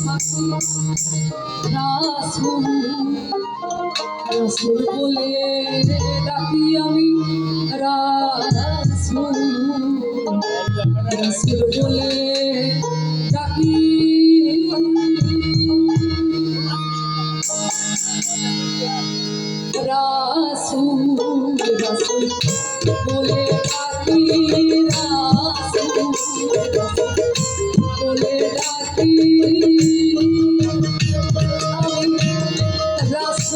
রাসুল রাসুল বলে ডাকি আমি রাসুল রাসুল বলে ডাকি রাসুল রাসুল বলে ডাকি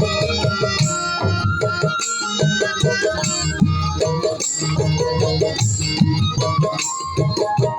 Thank you.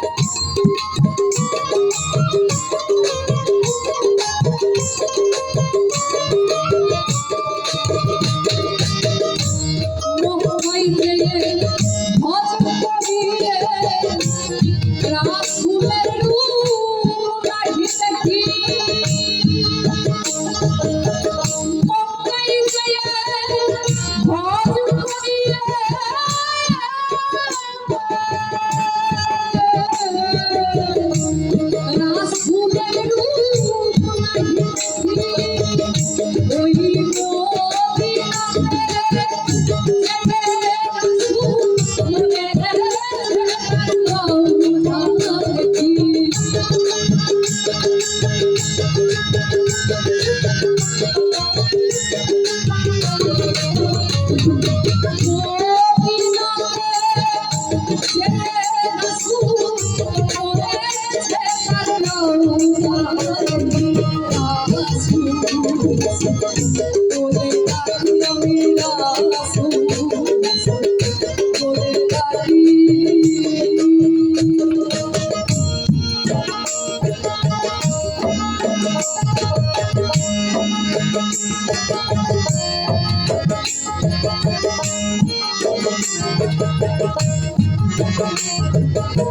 Yeah, that's cool. Thank you.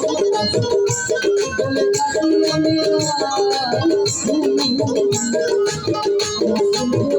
Thank you.